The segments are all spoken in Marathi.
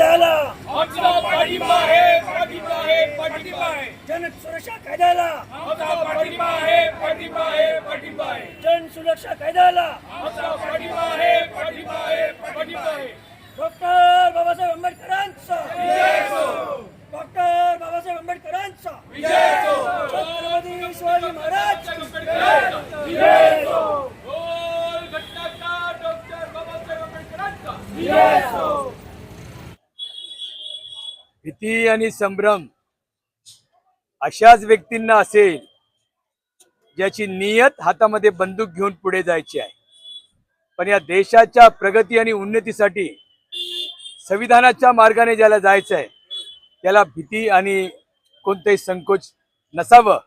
कायद्याला. आमचा पाठिंबा आहे पाठिंबा आहे पाठिंबा आहे. जन सुरक्षा कायद्याला. आमचा पाठिंबा आहे पाठिंबा आहे पाठिंबा आहे. जन सुरक्षा कायद्याला. आमचा पाठिंबा आहे पाठिंबा आहे पाठिंबा आहे डॉक्टर बाबासाहेब आंबेडकरांचा डॉक्टर बाबासाहेब आंबेडकरांचा छत्रपती शिवाजी महाराज की जय. बोल घटनाकार डॉक्टर बाबासाहेब आंबेडकरांचा भीती आणि संभ्रम अशाच व्यक्तींना असेल ज्याची नियत हातामध्ये बंदूक घेऊन पुढे जायची आहे. पण या देशाच्या प्रगती आणि उन्नतीसाठी संविधानाच्या मार्गाने ज्याला जायचं आहे त्याला भीती आणि कोणतेही संकोच नसावं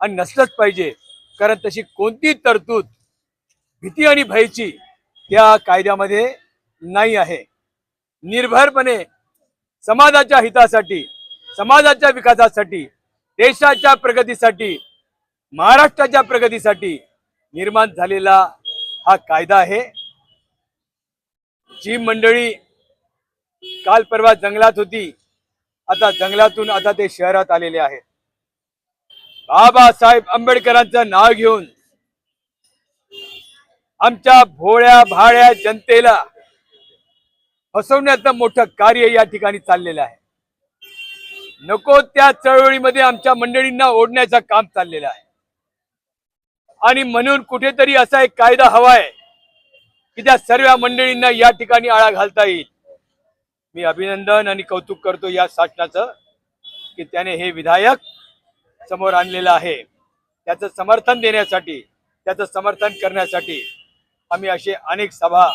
आणि नसलंच पाहिजे. कारण तशी कोणती तरतूद भीती आणि भयची त्या कायद्यामध्ये नाही आहे. निर्भरपणे समाजाच्या हितासाठी समाजाच्या विकासासाठी देशाच्या प्रगतीसाठी महाराष्ट्राच्या प्रगतीसाठी निर्माण झालेला हा कायदा आहे. जी मंडळी काल परवा जंगलात होती आता जंगलातून आता ते शहरात आलेले आहेत. बाबासाहेब आंबेडकरांचं नाव घेऊन आमच्या भोळ्या भाळ्या जनतेला फसवण्याचं मोठं कार्य या ठिकाणी चाललेलं आहे. नको त्या चळवळीमध्ये आमच्या मंडळींना ओढण्याचं काम चाललेलं आहे. आणि म्हणून कुठेतरी असा एक कायदा हवाय की त्या सर्व मंडळींना या ठिकाणी आळा घालता येईल. मी अभिनंदन आणि कौतुक करतो या शासनाचं की त्याने हे विधायक समोर आणलेलं आहे. त्याचं समर्थन देण्यासाठी त्याचं समर्थन करण्यासाठी आम्ही असे अनेक सभा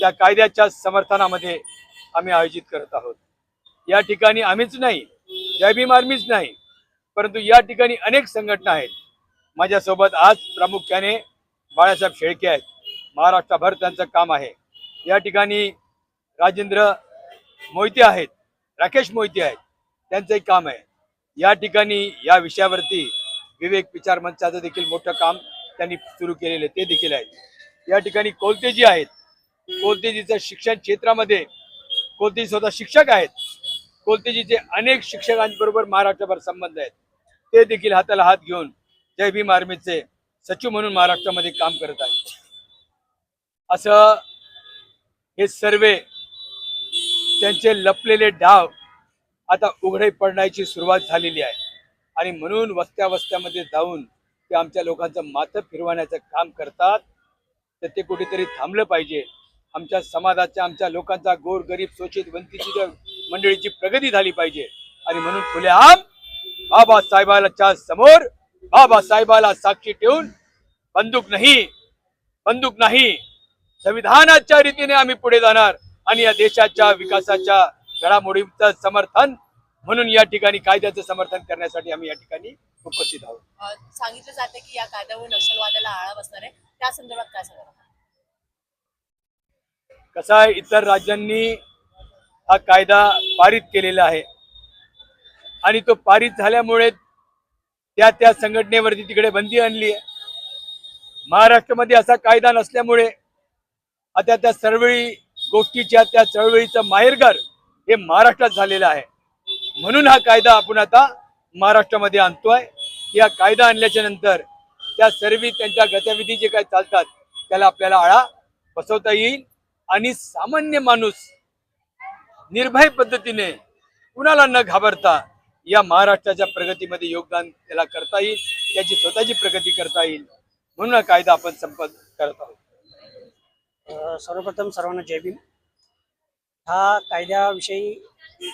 त्या कायद्याच्या समर्थनामध्ये आम्ही आयोजित करत आहोत. या ठिकाणी आम्हीच नाही जय भीम आर्मीच नाही परंतु या ठिकाणी अनेक संघटना आहेत. माझ्यासोबत आज प्रामुख्याने बाळासाहेब शेळके आहेत. महाराष्ट्रभर त्यांचं काम आहे. या ठिकाणी राजेंद्र मोहिते आहेत राकेश मोहिते आहेत त्यांचंही काम आहे. या ठिकाणी या विषयावरती विवेक विचार मंचाचं देखील मोठं काम त्यांनी सुरू केलेलं आहे ते देखील आहे. या ठिकाणी कोलतेजी आहेत कोलतेजीचं शिक्षण क्षेत्रामध्ये कोलतेजी स्वतः शिक्षक आहेत कोलतेजीचे अनेक शिक्षकांबरोबर महाराष्ट्रभर संबंध आहेत ते देखील हाताला हात घेऊन जय भीम आर्मीचे सचिव म्हणून महाराष्ट्रामध्ये काम करत आहेत. असं हे सर्वे त्यांचे लपलेले डाव आता उघडे पडण्याची सुरुवात झालेली आहे. आणि म्हणून वस्त्या वस्त्यामध्ये जाऊन ते आमच्या लोकांचं माथं फिरवण्याचं काम करतात तर ते कुठेतरी थांबलं पाहिजे. आमच्या समाजाच्या आमच्या लोकांचा गोर गरीब शोषित वंचित मंडळीची प्रगती झाली पाहिजे. आणि म्हणून खुलेआम बाबासाहेबाला समोर बाबासाहेबाला साक्षी ठेवून बंदूक नाही बंदूक नाही संविधानाच्या रीतीने आम्ही पुढे जाणार आणि या देशाच्या विकासाच्या घडामोडीचं समर्थन म्हणून या ठिकाणी कायद्याचं समर्थन करण्यासाठी आम्ही या ठिकाणी उपस्थित आहोत. सांगितलं जातं की या कायद्यावर नक्षलवादाला आळा बसणार आहे. त्या संदर्भात काय सांगणार कसं आहे इतर राज्यांनी हा कायदा पारित केलेला आहे? आणि तो पारित झाल्यामुळे त्या त्या संघटनेवरती तिकडे बंदी आणली आहे. महाराष्ट्रामध्ये असा कायदा नसल्यामुळे आता त्या चळवळी गोष्टीच्या त्या चळवळीचं माहेरघर हे महाराष्ट्रात झालेलं आहे. म्हणून हा कायदा आपण आता महाराष्ट्रामध्ये आणतोय. या कायदा आणल्याच्या नंतर त्या सर्व त्यांच्या गतिविधी जे काही चालतात त्याला आपल्याला आळा बसवता येईल. आणि सामान्य माणूस निर्भय पद्धतीने कुणाला न घाबरता या महाराष्ट्राच्या प्रगतीमध्ये योगदान त्याला करता येईल त्याची स्वतःची प्रगती करता येईल म्हणून हा कायदा आपण संपत करत आहोत. सर्वप्रथम सर्वांना जय भीम. हा कायद्याविषयी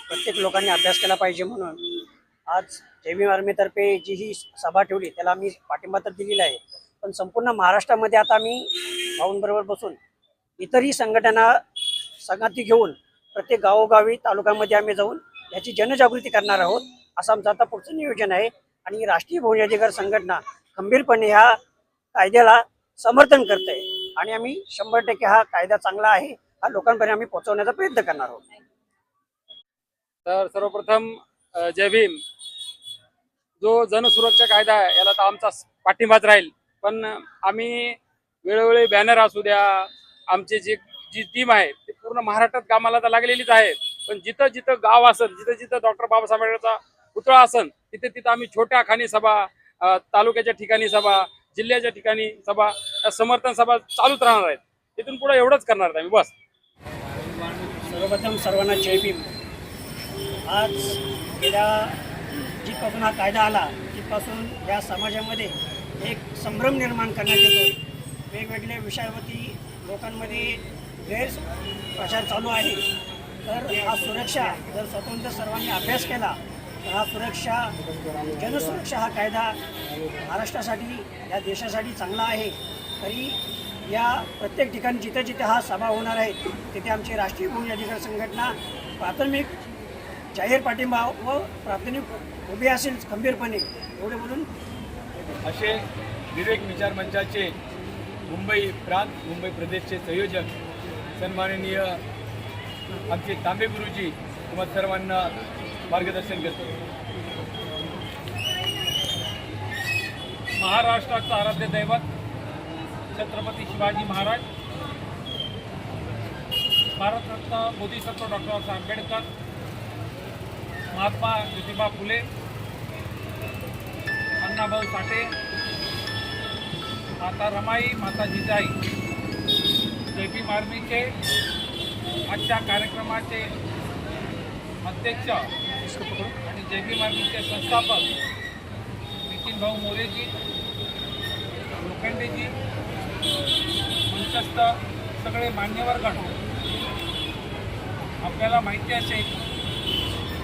प्रत्येक लोकांनी अभ्यास केला पाहिजे म्हणून आज जय भीम आर्मीतर्फे जी ही सभा ठेवली त्याला आम्ही पाठिंबा तर दिलेला आहे. पण संपूर्ण महाराष्ट्रामध्ये आता आम्ही भाऊंबरोबर बसून इतरही संघटना संगती घेऊन प्रत्येक गावोगावी तालुक्यामध्ये आम्ही जाऊन याची जनजागृती करणार आहोत. असं आमचं आता पुढचं नियोजन आहे. आणि राष्ट्रीय भोजनाधिकार संघटना खंबीरपणे ह्या कायद्याला समर्थन करते. आणि आम्ही शंभर टक्के हा कायदा चांगला आहे. हा लोकांपर्यंत आम्ही पोहोचवण्याचा प्रयत्न करणार आहोत. तर सर्वप्रथम जय भीम. जो जनसुरक्षा कायदा आहे याला तर आमचा पाठिंबाच राहील. पण आम्ही वेळोवेळी बॅनर असू द्या आमचे जे जी टीम आहे ती पूर्ण महाराष्ट्रात कामाला तर लागलेलीच आहे. पण जिथं जिथं गाव असेल जिथं जिथं डॉक्टर बाबासाहेब आंबेडकरचा पुतळा असेल तिथे तिथं आम्ही छोट्या खानी सभा तालुक्याच्या ठिकाणी सभा जिल्ह्याच्या ठिकाणी सभा या समर्थन सभा चालूच राहणार आहेत. तिथून पुढे एवढंच करणार आहेत आम्ही बस. सर्वप्रथम सर्वांना जय भीम. आज गेल्या जिथपासून हा कायदा आला तिथपासून या समाजामध्ये एक संभ्रम निर्माण करण्यात येतो. वेगवेगळ्या विषयावरती लोकांमध्ये गैर प्रचार चालू आहे. तर हा सुरक्षा जर स्वतंत्र सर्वांनी अभ्यास केला तर हा सुरक्षा जनसुरक्षा हा कायदा महाराष्ट्रासाठी या देशासाठी चांगला आहे. तरी या प्रत्येक ठिकाणी जिथे जिथे हा सभा होणार आहे तिथे आमची राष्ट्रीय भूमी अधिकार संघटना प्राथमिक जाहीर पाठिंबा व प्राथमिक उभी असेल खंबीरपणे एवढे बोलून असे विवेक विचार मंचाचे मुंबई प्रांत मुंबई प्रदेशचे संयोजक सन्माननीय आमचे तांबे गुरुजी तुम्हा सर्वांना मार्गदर्शन करतो. महाराष्ट्राचं आराध्य दैवत छत्रपती शिवाजी महाराज भारतरत्न बोधिसत्व डॉक्टर बाबासाहेब आंबेडकर महात्मा ज्योतिबा फुले अण्णाभाऊ साठे माता रमाई माता जिजाई. जे पी मार्मीचे आजच्या कार्यक्रमाचे अध्यक्ष आणि जे पी मार्मीचे संस्थापक नितीन भाऊ मोरेजी लोखंडेजी मंचस्थ सगळे मान्यवरगण आपल्याला माहिती असेल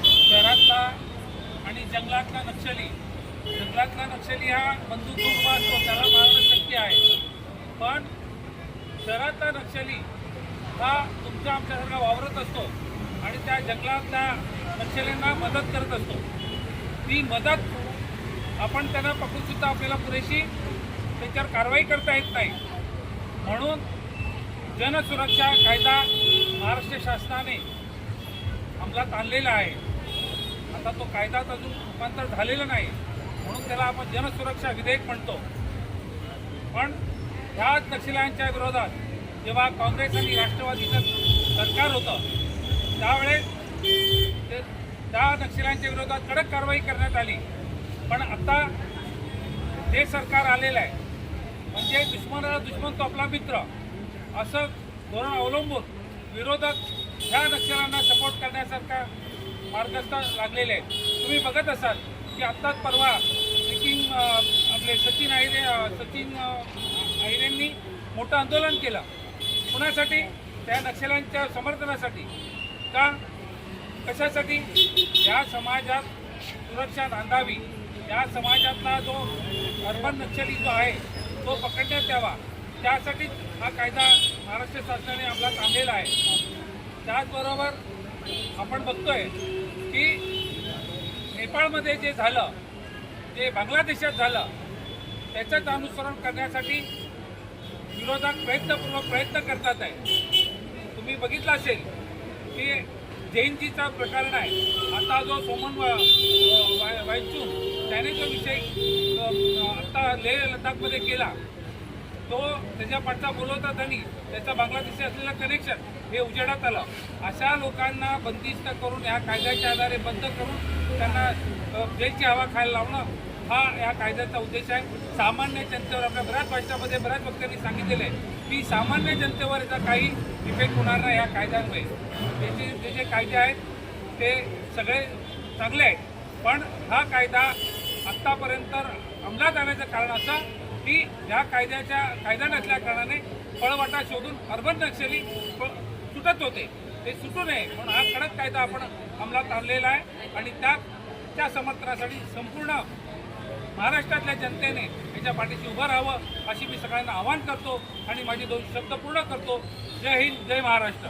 शहरातला आणि जंगलातला नक्षली जंगलातला नक्षली हा बंदूक उभा असतो त्याला मारणं शक्य आहे. पण शहरातला नक्षली हा तुमच्या आमच्यासारखा वावरत असतो आणि त्या जंगलातल्या नक्षलींना मदत करत असतो. ती मदत आपण त्यांना पकडूनसुद्धा आपल्याला पुरेशी त्याच्यावर कारवाई करता येत नाही. म्हणून जनसुरक्षा कायदा महाराष्ट्र शासनाने अंमलात आणलेला आहे. आता तो कायदाच अजून रूपांतर झालेलं नाही. म्हणून त्याला आपण जनसुरक्षा विधेयक म्हणतो. पण ह्याच नक्षल्यांच्या विरोधात जेव्हा काँग्रेस आणि राष्ट्रवादीचं सरकार होतं त्यावेळेस ते त्या नक्षल्यांच्या विरोधात कडक कारवाई करण्यात आली. पण आता जे सरकार आलेलं आहे म्हणजे दुश्मनाला दुश्मन तो आपला मित्र असं धोरण अवलंबून विरोधक ह्या नक्षल्यांना सपोर्ट करण्यासारखा मार्गस्थ लागलेले आहेत. तुम्ही बघत असाल की आत्ताच परवा आपले सचिन आहिरे सचिन आहिरेंनी मोठं आंदोलन केलं. कुणासाठी? त्या नक्षल्यांच्या समर्थनासाठी. का? कशासाठी? या समाजात सुरक्षा नांदावी. या समाजातला जो अर्बन नक्षली जो आहे तो पकडण्यात यावा. त्यासाठीच हा कायदा महाराष्ट्र शासनाने अंमलात आणलेला आहे. त्याचबरोबर आपण बघतोय की नेपाळमध्ये जे झालं जे बांगलादेशात झालं त्याचंच अनुसरण करण्यासाठी विरोधात प्रयत्नपूर्वक प्रयत्न करतात आहे. तुम्ही बघितलं असेल की जयंतीचा प्रकरण आहे आता जो सोमन वा- वा- त्याने जो विषय आता लेह लडाखमध्ये केला तो त्याच्या पाठचा बोलवता त्यांनी त्याचा बांगलादेशी असलेलं कनेक्शन हे उजेडात आलं. अशा लोकांना बंदिस्त करून ह्या कायद्याच्या आधारे बंद करून त्यांना अ, हवा खायला लावणं हा या कायद्याचा उद्देश आहे. सामान्य जनतेवर आपल्या बऱ्याच भाषणामध्ये बऱ्याच वक्त्यांनी सांगितलेलं आहे की सामान्य जनतेवर याचा काही इफेक्ट होणार नाही या कायद्यांमुळे. त्याचे जे जे कायदे आहेत ते सगळे चांगले आहेत. पण हा कायदा आत्तापर्यंत अंमलात आणायचं कारण असं की या कायद्याच्या कायदा नसल्या कारणाने पळवाटा शोधून अर्बन नक्षली प- सुटत होते. ते सुटू नये. म्हणून हा कडक कायदा आपण अंमलात आणलेला आहे आणि त्या त्या समर्थनासाठी संपूर्ण महाराष्ट्रातल्या जनतेने याच्या पाठीशी उभं राहावं अशी मी सगळ्यांना आवाहन करतो आणि माझे दोन शब्द पूर्ण करतो. जय हिंद जय महाराष्ट्र.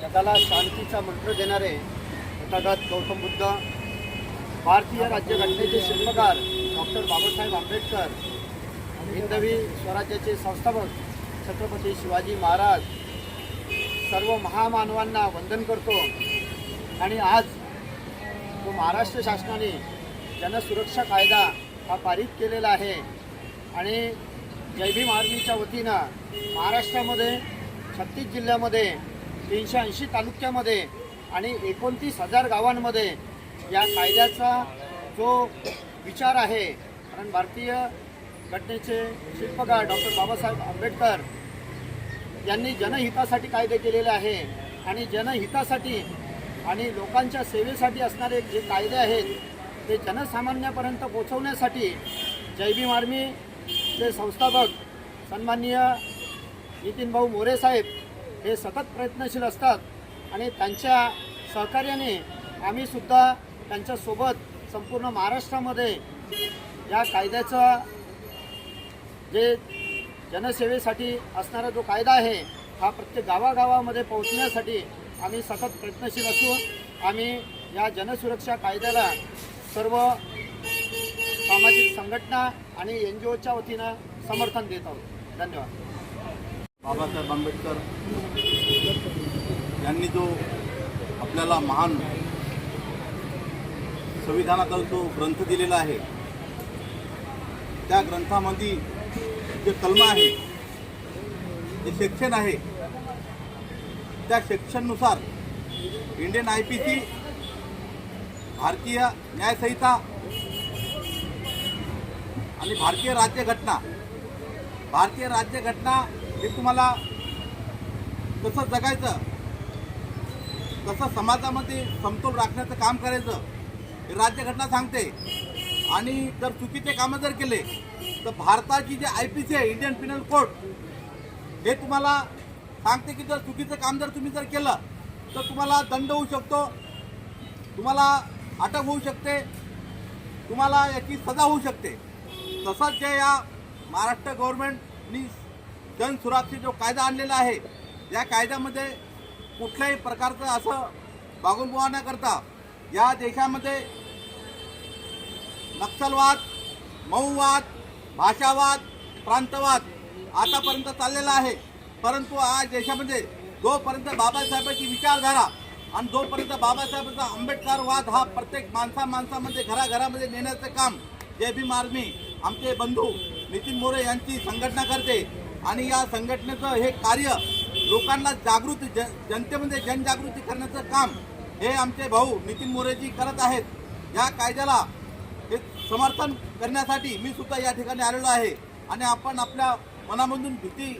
जगाला शांतीचा मंत्र देणारे तथागत गौतम बुद्ध भारतीय राज्यघटनेचे शिल्पकार डॉक्टर बाबासाहेब आंबेडकर हिंदवी स्वराज्याचे संस्थापक छत्रपती शिवाजी महाराज सर्व महामानवांना वंदन करतो. आणि आज महाराष्ट्र शासनाने जनसुरक्षा कायदा हा पारित केलेला आहे. आणि जय भीम आर्मीच्या वतीनं महाराष्ट्रामध्ये छत्तीस जिल्ह्यामध्ये तीनशे ऐंशी तालुक्यामध्ये आणि एकोणतीस हजार गावांमध्ये या कायद्याचा जो विचार आहे कारण भारतीय घटनेचे शिल्पकार डॉक्टर बाबासाहेब आंबेडकर यांनी जनहितासाठी कायदे केलेले आहे. आणि जनहितासाठी आणि लोकांच्या सेवेसाठी असणारे जे कायदे आहेत ते जनसामान्यापर्यंत पोचवण्यासाठी जय भीम आर्मीचे संस्थापक सन्माननीय नितीनभाऊ मोरे साहेब हे सतत प्रयत्नशील असतात आणि त्यांच्या सहकार्याने आम्हीसुद्धा त्यांच्यासोबत संपूर्ण महाराष्ट्रामध्ये या कायद्याचा जे जनसेवेसाठी असणारा जो कायदा आहे हा प्रत्येक गावागावामध्ये पोहोचण्यासाठी आम्ही सतत प्रयत्नशील असून आम्ही या जनसुरक्षा कायद्याला सर्व सामाजिक संघटना आणि एन जी ओच्या वतीनं समर्थन देत आहोत. धन्यवाद. बाबासाहेब आंबेडकर यांनी जो आपल्याला महान संविधानाचा जो ग्रंथ दिलेला आहे त्या ग्रंथामध्ये जे कलम आहे जे सेक्शन आहे त्या सेक्शननुसार Indian I P C Bharatiya Nyaya Sanhita आणि भारतीय राज्यघटना भारतीय राज्यघटना हे तुम्हाला कसं जगायचं कसं समाजामध्ये समतोल राखण्याचं काम करायचं हे राज्यघटना सांगते. आणि जर चुकीचे कामं जर केले तर भारताची जे आय पी सी आहे इंडियन पिनल कोर्ट हे तुम्हाला सांगते की जर चुकीचं काम जर तुम्ही जर केलं तर तुम्हाला दंड होऊ शकतो. तुम्हाला अटक होऊ शकते. तुम्हाला याची सजा होऊ शकते. तसंच जे या महाराष्ट्र गव्हर्नमेंटनी जनसुरक्षा जो कायदा आणलेला आहे या कायद्यामध्ये कुठल्याही प्रकारचं असं बागुलबुवा न करता या देशामध्ये नक्षलवाद मऊवाद भाषावाद प्रांतवाद आतापर्यंत चाललेला आहे. परंतु आज देशामध्ये जोपर्यंत बाबासाहेबांची विचारधारा आणि जोपर्यंत बाबासाहेबांचा आंबेडकरवाद हा प्रत्येक माणसा माणसामध्ये घराघरामध्ये नेण्याचं काम जे भीम आर्मी आमचे बंधू नितीन मोरे यांची संघटना करते आणि या संघटनेचं हे कार्य लोकांना जागृती ज जनतेमध्ये जनजागृती करण्याचं काम हे आमचे भाऊ नितीन मोरेजी करत आहेत. या कायद्याला हे समर्थन करण्यासाठी मी सुद्धा या ठिकाणी आलेलो आहे आणि आपण आपल्या मनामधून भीती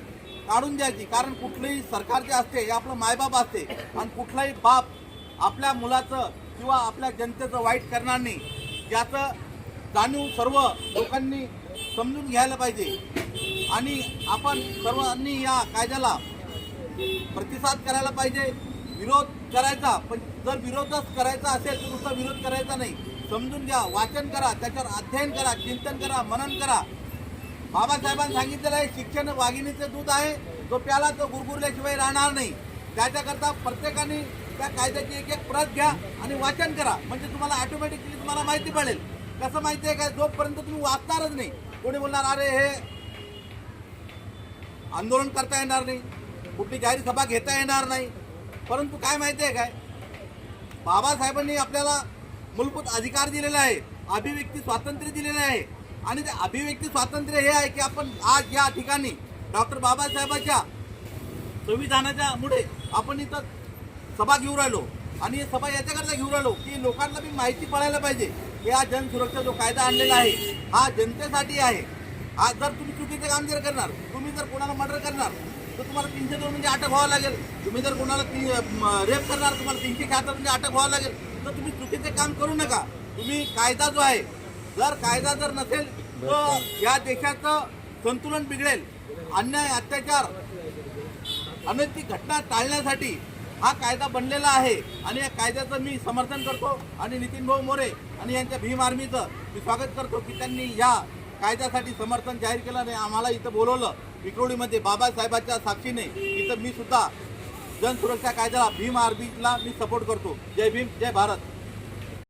काढून द्यायची. कारण कुठलंही सरकार जे असते हे आपलं मायबाप असते. आणि कुठलाही बाप आपल्या मुलाचं किंवा आपल्या जनतेचं वाईट करणार नाही. याचं जाणीव सर्व लोकांनी समजून घ्यायला पाहिजे. आणि आपण सर्वांनी या कायद्याला प्रतिसाद करायला पाहिजे. विरोध करायचा पण जर विरोधच करायचा असेल तर नुसता विरोध करायचा नाही. समजून घ्या वाचन करा त्याच्यावर अध्ययन करा चिंतन करा मनन करा. बाबासाहेबांनी सांगितलेलं आहे शिक्षण वाघिणीचं दूध आहे जो प्याला तो गुरगुरल्याशिवाय राहणार नाही. त्याच्याकरता प्रत्येकाने त्या कायद्याची एक एक प्रत घ्या आणि वाचन करा. म्हणजे तुम्हाला ऑटोमॅटिकली तुम्हाला माहिती पडेल. कसं माहिती आहे का? जोपर्यंत तुम्ही वाचणारच नाही कोणी बोलणार अरे हे आंदोलन करता येणार नाही कुठली जाहीर सभा घेता येणार नाही. परंतु काय माहिती आहे काय? बाबासाहेबांनी आपल्याला मूलभूत अधिकार दिलेला आहे अभिव्यक्ती स्वातंत्र्य दिलेलं आहे. आणि ते अभिव्यक्ती स्वातंत्र्य हे आहे की आपण आज या ठिकाणी डॉक्टर बाबासाहेबांच्या संविधानाच्या मुळे आपण इथं सभा घेऊन राहिलो. आणि सभा याच्याकरता घेऊन राहिलो की लोकांना बी माहिती पडायला पाहिजे की हा जनसुरक्षा जो कायदा आणलेला आहे हा जनतेसाठी आहे. हा जर तुम्ही चुकीचे काम जर करणार तुम्ही जर कोणाला मर्डर करणार तर तुम्हाला तीनशे दोन म्हणजे अटक व्हावं लागेल. तुम्ही जर कोणाला ती रेप करणार तुम्हाला तीनशे शहात्तर म्हणजे अटक व्हावं लागेल. तर तुम्ही चुकीचे काम करू नका. तुम्ही कायदा जो आहे जर कायदा जर नसेल तर या देशाचं संतुलन बिघडेल. अन्याय अत्याचार अनैतिक घटना टाळण्यासाठी हा कायदा बनलेला आहे. आणि या कायद्याचं मी समर्थन करतो आणि नितीन भाऊ मोरे आणि यांच्या भीम आर्मीचं मी स्वागत करतो की त्यांनी या कायद्यासाठी समर्थन जाहीर केलं आणि आम्हाला इथं बोलवलं. विक्रोळीमध्ये बाबासाहेबांच्या साक्षीने इथं मी सुद्धा जनसुरक्षा कायद्याला भीम आर्मीला मी सपोर्ट करतो. जय भीम जय भारत.